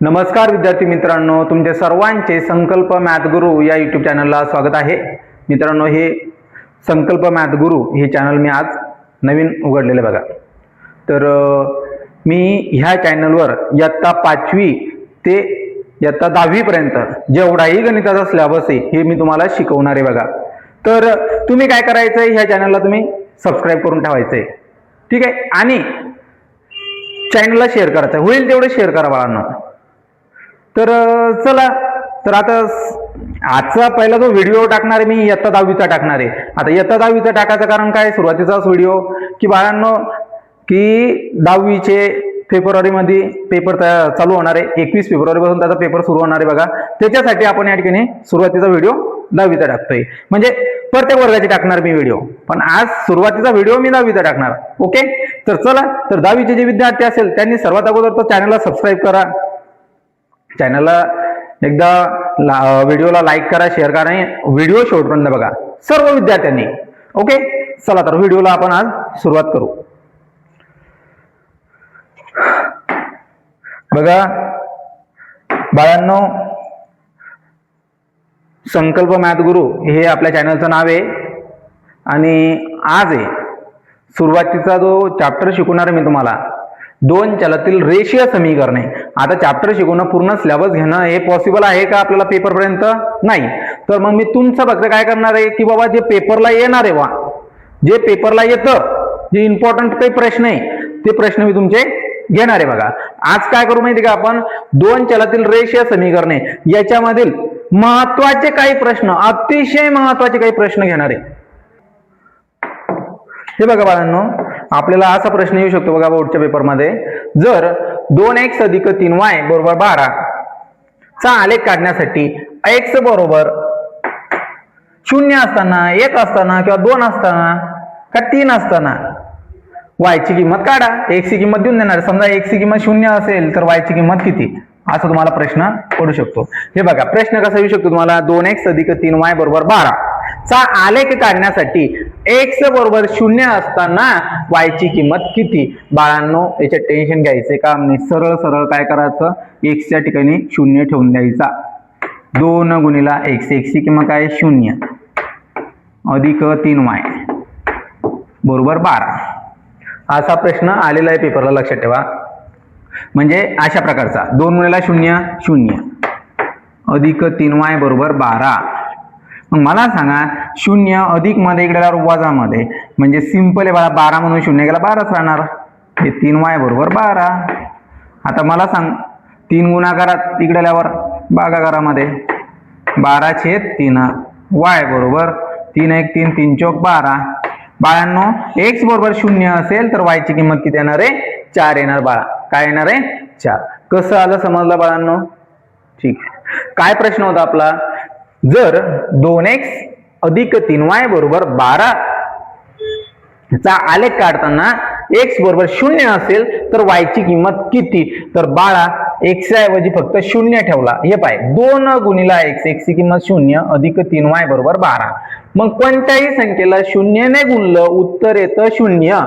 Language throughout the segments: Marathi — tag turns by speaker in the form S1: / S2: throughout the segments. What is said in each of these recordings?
S1: नमस्कार विद्यार्थी मित्रांनो तुमच्या सर्वांचे संकल्प मॅथ गुरु या यूट्यूब चॅनलला स्वागत आहे. मित्रांनो हे संकल्प मॅथ गुरु हे चॅनल मी आज नवीन उघडलेलं आहे बघा. तर मी ह्या चॅनलवर इयत्ता पाचवी ते इयत्ता दहावीपर्यंत जेवढाही गणिताचा स्लॅबस आहे हे मी तुम्हाला शिकवणार आहे बघा. तर तुम्ही काय करायचं आहे ह्या चॅनलला तुम्ही सबस्क्राईब करून ठेवायचं आहे ठीक आहे? आणि चॅनलला शेअर करायचं होईल तेवढं शेअर करा बाळांना. तर चला. तर आता आजचा पहिला जो व्हिडिओ टाकणार आहे मी इयत्ता दहावीचा टाकणार आहे. आता इयत्ता दहावीचा टाकायचं कारण काय? सुरुवातीचाच व्हिडिओ. की बाळांनो की दहावीचे फेब्रुवारीमध्ये पेपर तयार चालू होणार आहे. एकवीस फेब्रुवारीपासून त्याचा पेपर सुरू होणार आहे बघा. त्याच्यासाठी आपण या ठिकाणी सुरुवातीचा व्हिडिओ दहावीचा टाकतोय. म्हणजे प्रत्येक वर्गाचे टाकणार मी व्हिडिओ. पण आज सुरुवातीचा व्हिडिओ मी दहावीचा टाकणार. ओके? तर चला. तर दहावीचे जे विद्यार्थी असेल त्यांनी सर्वात अगोदर तो चॅनलला सबस्क्राईब करा. चॅनलला एकदा व्हिडिओला लाईक करा शेअर करा आणि व्हिडिओ शेवटपर्यंत बघा सर्व विद्यार्थ्यांनी. ओके? चला तर व्हिडिओला आपण आज सुरुवात करू. बघा बाळांनो संकल्प मॅथ गुरु हे आपल्या चॅनलचं नाव आहे. आणि आज आहे सुरुवातीचा जो चॅप्टर शिकवणार आहे मी तुम्हाला दोन चलातील रेषीय समीकरणे. आता चॅप्टर शिकवणं पूर्ण सिलेबस घेणं हे पॉसिबल आहे का आपल्याला पेपरपर्यंत नाही. तर मग मी तुमचं फक्त काय करणार आहे की बाबा जे पेपरला येणार आहे वा जे पेपरला येतं जे इम्पॉर्टंट काही प्रश्न आहे ते प्रश्न मी तुमचे घेणार आहे बघा. आज काय करू माहिती का आपण? दोन चलातील रेषीय समीकरणे याच्यामधील महत्त्वाचे काही प्रश्न अतिशय महत्त्वाचे काही प्रश्न घेणार आहे. हे बघा बाळांनो आपल्याला असा प्रश्न येऊ शकतो बघा बोर्डच्या पेपरमध्ये जर दोन एक्स अधिक तीन वाय बरोबर बारा. चा आलेख काढण्यासाठी एक्स बरोबर शून्य असताना एक असताना किंवा दोन असताना का तीन असताना? वायची किंमत काढा. एक्स किंमत देऊन देणार. समजा एक्स किंमत शून्य असेल तर वायची किंमत किती? असं तुम्हाला प्रश्न पडू शकतो. हे बघा प्रश्न कसा येऊ शकतो तुम्हाला? दोन एक्स अधिक तीन वाय बरोबर बारा. चा आलेख काढण्यासाठी एक्स बरोबर शून्य असताना वायची किंमत किती? बाळांनो याचे टेन्शन घ्यायचे काम नाही सरळ सरळ काय करायचं? एक्सच्या ठिकाणी शून्य ठेवून द्यायचा. दोन गुणिला एक्स एक्सची किंमत काय आहे? शून्य. अधिक तीन वाय बरोबर बारा. असा प्रश्न आलेला आहे पेपरला लक्षात ठेवा. म्हणजे अशा प्रकारचा. दोन गुणिला शून्य शून्य. अधिक तीन वाय बरोबर बारा. मग मला सांगा शून्य अधिकमध्ये इकडे वजामध्ये. म्हणजे सिंपल आहे बाळा बारा म्हणून शून्य गेला बाराच राहणार. हे तीन वाय बरोबर बारा. आता मला सांग तीन गुणाकारात इकडे आल्यावर भागाकारामध्ये बारा छेद तीन वाय बरोबर. तीन एक तीन तीन चौक बारा. बाळांनो एक्स बरोबर शून्य असेल तर वायची किंमत किती येणार आहे? चार येणार बाळा. काय येणार आहे? चार. कसं आलं समजलं बाळांनो? ठीक काय प्रश्न होता आपला? जर दोन एक्स अधिक तीन वाय बरोबर बारा चा आलेख काढताना एक्स बरोबर शून्य असेल तर वायची किंमत किती? तर बाळा एक्स ऐवजी फक्त शून्य ठेवला. हे पाय दोन गुणिला एक्स एक्स ची किंमत शून्य अधिक तीन वाय बरोबर बारा. मग कोणत्याही संख्येला शून्यने गुणलं उत्तर येतं शून्य.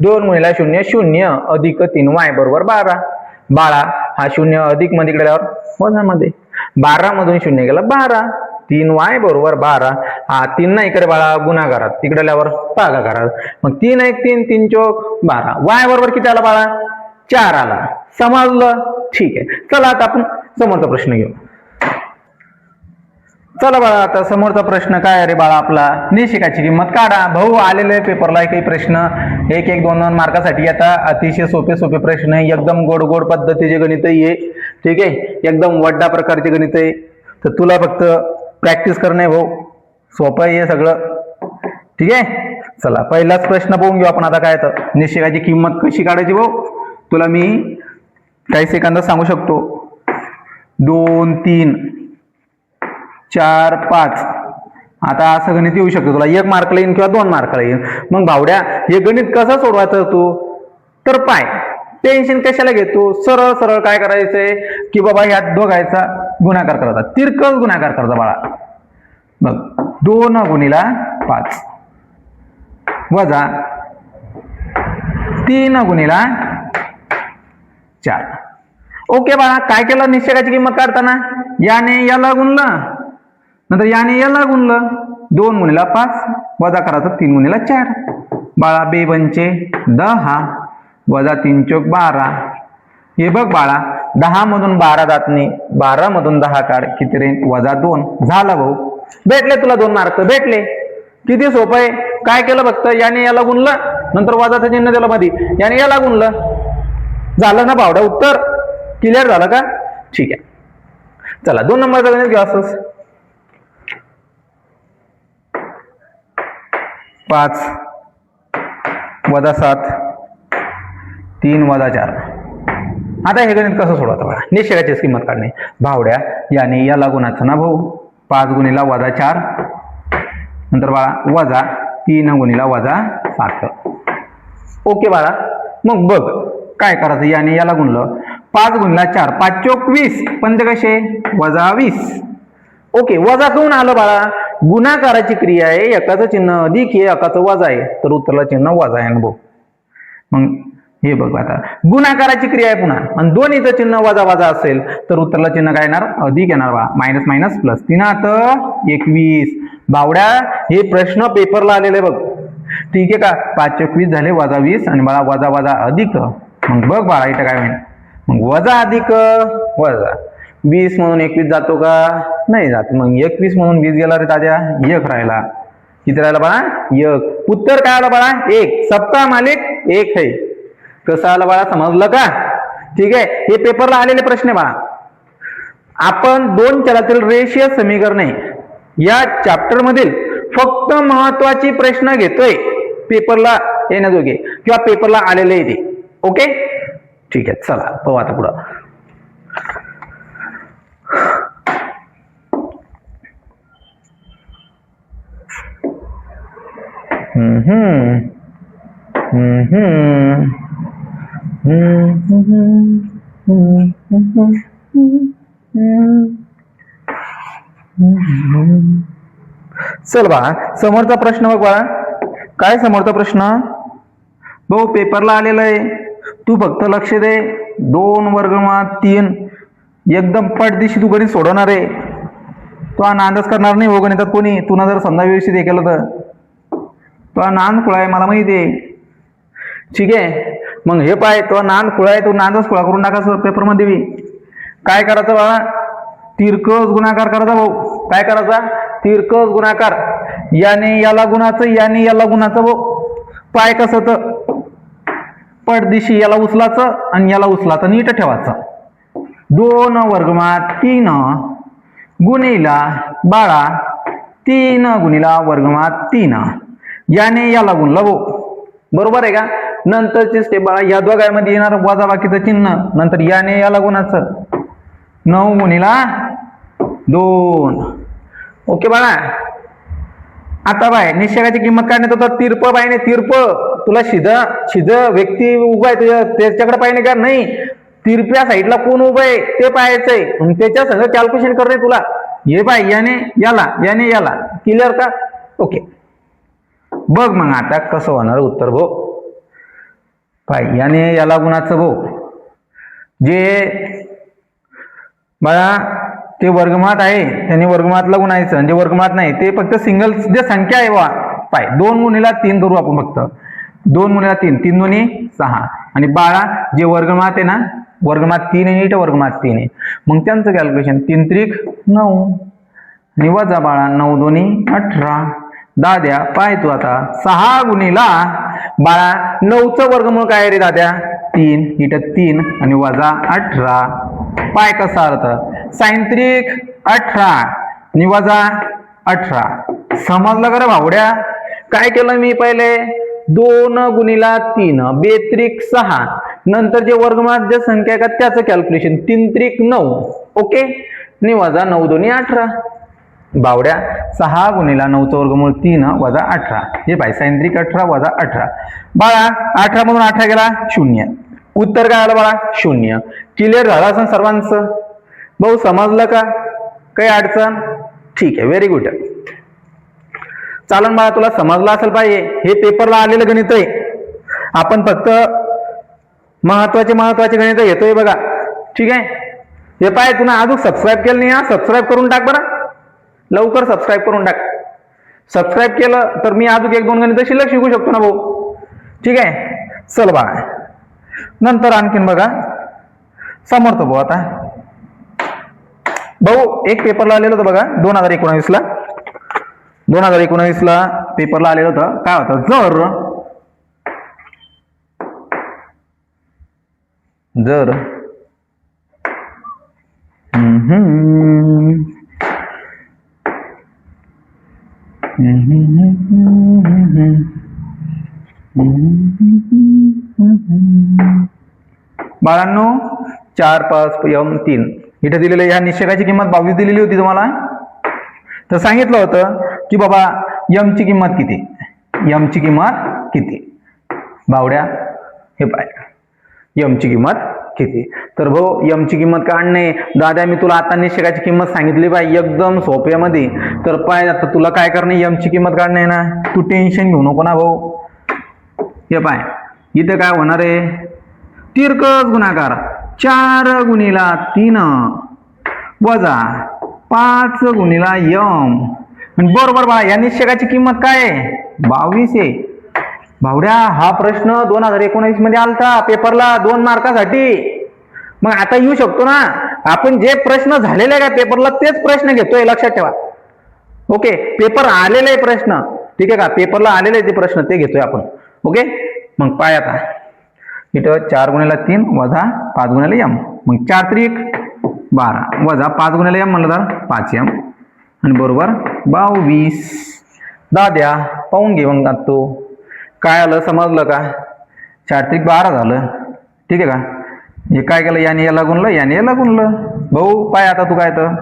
S1: दोन गुणिला शून्य शून्य अधिक तीन वाय बरोबर बारा. बाळा हा शून्य अधिकमध्ये गेल्यावर वजामध्ये बारा मधून शून्य गेला बारा. तीन वाय बरोबर बारा. हा तीन ना इकडे बाळा गुणाकारात. तिकडे आल्यावर भागाकारात. मग तीन एक तीन तीन चोक बारा. वाय बरोबर किती आला बाळा? चार आला. समजलं? ठीक आहे. चला आता आपण समोरचा प्रश्न घेऊ. चला बाळा आता समोरचा प्रश्न काय अरे बाळा आपला? निशिकाची किंमत काढा. भाऊ आलेले पेपरला काही प्रश्न. एक एक दोन दोन मार्कासाठी आता अतिशय सोपे सोपे प्रश्न आहे. एकदम गोड गोड पद्धतीचे गणित आहे. ठीक आहे? एकदम वड्डा प्रकारचे गणित आहे. तर तुला फक्त प्रॅक्टिस करणे भाऊ सोपं आहे सगळं. ठीक आहे? चला पहिलाच प्रश्न पाहून घेऊ आपण आता काय तर. निश्चिकाची किंमत कशी काढायची भाऊ? तुला मी काही सेकंदात सांगू शकतो. दोन तीन चार पाच. आता असं गणित येऊ शकतो. तुला एक मार्कला येईन किंवा दोन मार्कला येईन. मग भावड्या हे गणित कसं सोडवायचं तू? तर पाय. टेन्शन कशाला घेतो सरळ सरळ काय करायचंय? की बाबा ह्यात दोघायचा. गुणाकार करायचा तिरकस गुणाकार करायचा बाळा. बघ दोन गुणिला पाच. वजा तीन गुणिला चार. ओके बाळा काय केलं निश्चयाची किंमत काढताना? याने याला गुणलं. नंतर याने याला गुणलं. दोन गुणीला पाच वजा करायचं तीन गुणीला चार. बाळा बे पंचे दहा वजा तीन चोक बारा. हे बघ बाळा दहा मधून बारा जात नाही बारा मधून दहा काढ किती रे वजा दोन. झालं भाऊ. भेटले तुला दोन मार्क. भेटले. किती सोपं आहे? काय केलं फक्त? याने याला गुणलं. नंतर वजाचं चिन्ह दिलं मध्ये याने याला गुणलं. झालं ना भावडा? उत्तर. क्लिअर झालं का? ठीक आहे. चला दोन नंबरचा गणित घ्या असंच. पाच. वजा सात. तीन वजा चार. आता हे गणित कसं सोडवतं बघा? निश्चयाची किंमत काढणे. भावड्या याने याला गुणाचा ना भाऊ? पाच गुणीला वजा चार. नंतर बाळा वजा तीन गुणीला वजा सात. ओके बाळा मग बघ काय करायचं? याने याला गुणलं. पाच गुणला चार पाच चोक वीस. पण ते कसे? वजा वीस. ओके वजा कोण आलं बाळा? गुणाकाराची क्रिया आहे एकाचं चिन्ह अधिक आहे एकाचं वजा आहे. तर उत्तरला चिन्ह वजा आहे ना भाऊ? मग हे बघ आता. गुणाकाराची क्रिया आहे पुन्हा. आणि दोन्हीचं चिन्ह वजा वजा असेल तर उत्तरला चिन्ह काय येणार? अधिक येणार बा. Minus minus plus. तीन आता एकवीस. बावड्या हे प्रश्न पेपरला आलेले बघ. ठीक आहे का? पाच एकवीस झाले वजा वीस आणि मला वजा वजा अधिक. मग बघ बाळा इथं काय होईल. मग वजा अधिक वजा. वीस म्हणून एकवीस जातो का? नाही जात. मग एकवीस म्हणून वीस गेला रे ताज्या एक राहिला. किती राहिला बाळा? एक. उत्तर काय आलं बाळा? एक. सप्ताह मालिक एक आहे. कसं आलं बाळा समजलं का? ठीक आहे? हे पेपरला आलेले प्रश्न आहे बाळा. आपण दोन चलातील रेषीय समीकरणे या चॅप्टर मधील फक्त महत्त्वाचे प्रश्न घेतोय पेपरला येण्याजोगे. किंवा पेपरला आलेले येते ओके ठीक आहे चला पाहू आता पुढं. हम्म. हम्म हम्म. चल बा समोरचा प्रश्न बघ बाळा. काय समोरचा प्रश्न? भाऊ पेपरला आलेला आहे. तू फक्त लक्ष दे. दोन वर्गमा तीन. एकदम पटदिशी तू गणित सोडवणार आहे. तो हा नांदच करणार नाही हो गणितात कोणी. तुला जर समजा व्यवस्थित हे केलं तर. तो हा नांद कुळा आहे मला माहिती आहे. ठीक आहे. मग हे पाय तो नांद कुळा आहे तो नानच कुळा करून टाका सर पेपरमध्ये बी. काय करायचं बाबा तिरकस गुणाकार करायचा भाऊ. काय करायचा? तिरकस गुणाकार. याने याला गुणाचं याने याला गुणाचं भाऊ. पाय कसं तर? पडदिशी याला उचलाचं आणि याला उचलाचं नीट ठेवायचं. दोन वर्गमात तीन गुणीला बाळा तीन गुणीला वर्गमात तीन. याने याला गुणला भाऊ. बरोबर आहे का? नंतरची स्टेप बाळा या दोघांमध्ये येणार वजा बाकीचं चिन्ह. नंतर याने याला गुणाचं. नऊ गुणीला दोन. ओके बाळा. आता बाय निशेगाची किंमत काढण्यात होता तिरप बायने तिरप. तुला शिध शिध व्यक्ती उभा आहे तुझ्या त्याच्याकडे पाहिजे का? नाही. तिरप्या साईडला कोण उभं आहे? ते पाहायचंय. त्याच्या सगळं कॅल्क्युलेशन करते तुला. हे बाय याने याला याने याला. क्लिअर का? ओके. बघ मग आता कसं होणार उत्तर भाऊ. पाय याने याला गुणाचं भाऊ जे बघा ते वर्गमात आहे त्याने वर्गमातला गुणायचं. आणि जे वर्गमात नाही ते फक्त सिंगल जे संख्या आहे वा पाय. दोन गुणीला तीन करू आपण फक्त. दोन गुणीला तीन तीन दोन्ही सहा. आणि बाळा जे वर्गमात आहे ना वर्गमात तीन आहे नीट वर्गमात तीन आहे. मग त्यांचं कॅल्क्युलेशन तीन त्रिक नऊ. आणि वजा बाळा नऊ दोन्ही अठरा. दाद्या पाय तू आता. सहा गुणीला बाळा नऊचं वर्गमूळ काय रे दाद्या? तीन. इथं तीन आणि वजा अठरा. पाय कसा अर्थ सायंत्रिक अठरा आणि वजा अठरा. समजलं का भावड्या? काय केलं मी पहिले? दोन गुणीला तीन. बेत्रिक सहा. नंतर जे वर्गमात जे संख्या का त्याचं कॅल्क्युलेशन तीन त्रिक नऊ. ओके आणि वजा नऊ दोन्ही अठरा. बावड्या सहा गुणिला नऊचं वर्गमूळ तीन वजा अठरा. हे पाय अठरा वजा अठरा. बाळा अठरा मधून अठरा गेला शून्य. उत्तर काय आलं बाळा? शून्य. क्लिअर झालं असं सर्वांचं? भाऊ समजलं का? काही अडचण? ठीक आहे व्हेरी गुड चालन बाळा तुला समजलं असेल पाहिजे. हे पेपरला आलेलं गणित आहे. आपण फक्त महत्त्वाचे महत्त्वाचे गणित येतोय बघा. ठीक आहे? हे पाय तुला अजून सबस्क्राईब केलं नाही हा? सबस्क्राईब करून टाक बरं. लवकर सबस्क्राईब करून टाक. सबस्क्राईब केलं तर मी अजून एक दोन गणित शिल्लक शिकू शकतो ना भाऊ. ठीक आहे? चल बा नंतर आणखीन बघा. समर्थ भाऊ आता. भाऊ एक पेपरला आलेलं होतं बघा दोन हजार एकोणावीसला दोन हजार एकोणावीसला पेपरला आलेलं होतं. काय होतं? जर. जर. हम्म. बाळांनो चार पाच यम तीन. इथे दिलेलं ह्या निश्चयाची किंमत बावीस दिलेली होती तुम्हाला? तर सांगितलं होतं की बाबा यमची किंमत किती? यमची किंमत किती? बावड्या हे पाय. यमची किंमत किती? तर भाऊ यमची किंमत काढणे दादा मी तुला आता निषेकाची किंमत सांगितली बाई एकदम सोप्यामध्ये तर पाय आता तुला काय करणे? यमची किंमत काढणे ना. तू टेन्शन घेऊ नको ना भाऊ. हे पाय इथं काय होणार आहे? तिरकस गुणाकार. चार गुणीला तीन. वजा पाच गुणीला यम बरोबर बा या निश्चयाची किंमत काय आहे? बावीस आहे. भावड्या हा प्रश्न दोन हजार एकोणीसमध्ये आलता पेपरला दोन मार्कासाठी. मग आता येऊ शकतो ना? आपण जे प्रश्न झालेले आहे का पेपरला तेच प्रश्न घेतोय लक्षात ठेवा. ओके? पेपर आलेले आहे प्रश्न. ठीक आहे का? पेपरला आलेले आहे ते प्रश्न ते घेतोय आपण. ओके? मग पाय आता. इथं चार गुण्याला तीन वजा पाच गुण्याला यम. मग चार त्रिक बारा. वजा पाच गुण्याला यम म्हणलं तर पाच यम. आणि बरोबर बावीस. दाद्या पाहून घे मग तो काय आलं? समजलं का? चार त्रिक बारा झालं. ठीक आहे का? हे काय केलं? याने याला गुणलं याने याला गुणलं. भाऊ पाय आता तू काय तर.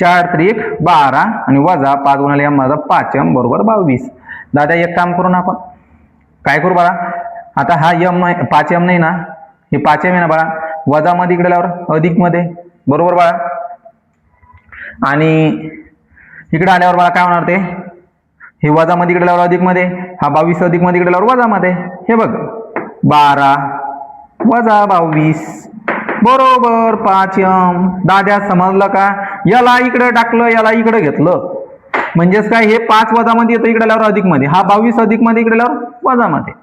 S1: चार त्रिक बारा आणि वजा पाच गुणाला यम माझा पाच एम बरोबर बावीस. दादा एक काम करू ना आपण. काय करू बाळा? आता हा यम नाही पाच एम नाही ना? हे पाच एम आहे ना बाळा? वजा मध्ये इकडे आल्यावर अधिकमध्ये बरोबर बाळा? आणि इकडे आल्यावर बाळा काय होणार ते? हे वजामध्ये इकडे लावलं अधिकमध्ये हा बावीस अधिकमध्ये इकडे लावलं वजा मध्ये हे बघ. बारा वजा बावीस. बरोबर पाच यम. दाद्या समजलं का? याला इकडे टाकलं याला इकडे घेतलं. म्हणजेच काय? हे पाच वजामध्ये येतं इकडे लावर अधिकमध्ये हा बावीस अधिकमध्ये इकडे लावर वजामध्ये.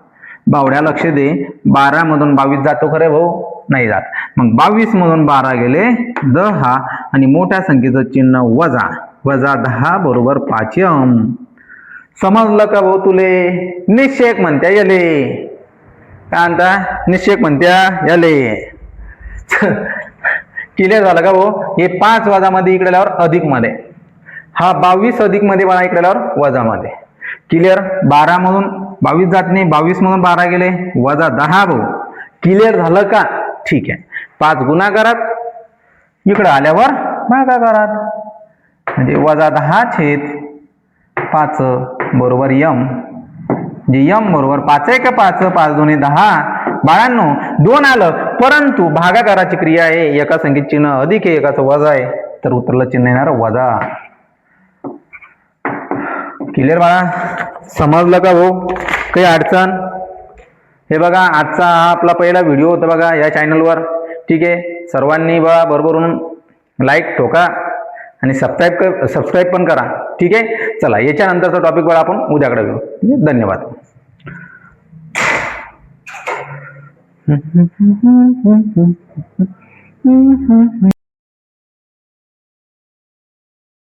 S1: बावड्या लक्ष दे. बारा मधून बावीस जातो खरे भाऊ? नाही जात. मग बावीस मधून बारा गेले दहा आणि मोठ्या संख्येचं चिन्ह वजा. वजा दहा बरोबर पाच यम. समजलं का भाऊ तुले? निश्चेक म्हणत्या यले. काय म्हणता? निश्चेक म्हणत्या यले. क्लिअर झालं का भाऊ? हे पाच वजामध्ये इकडे आल्यावर अधिकमध्ये हा बावीस अधिकमध्ये बाळा इकडे आल्यावर वजा मध्ये क्लिअर बारा मधून बावीस जात नाही बावीस मधून बारा गेले वजा दहा भाऊ. क्लिअर झालं का? ठीक आहे. पाच गुणाकारात इकडे आल्यावर भागाकारात. म्हणजे वजा दहा छेद पाच बरोबर यम. जे यम बरोबर पाच आहे का पाच? पाच दोन्ही दहा. बाळांनो दोन आलं परंतु भागाकाराची क्रिया आहे. एका संख्येत चिन्ह अधिक आहे एकाचं वजा आहे. तर उत्तरला चिन्ह येणार वजा. क्लिअर बाळा? समजलं का भाऊ काही अडचण? हे बघा आजचा हा आपला पहिला व्हिडिओ होता बघा या चॅनलवर ठीक आहे? सर्वांनी बघा बरोबरून लाईक ठोका. आणि सबस्क्राईब कर सबस्क्राईब पण करा. ठीक आहे? चला याच्यानंतरचा टॉपिक आपण. उद्याकडे घेऊ ठीक आहे? धन्यवाद.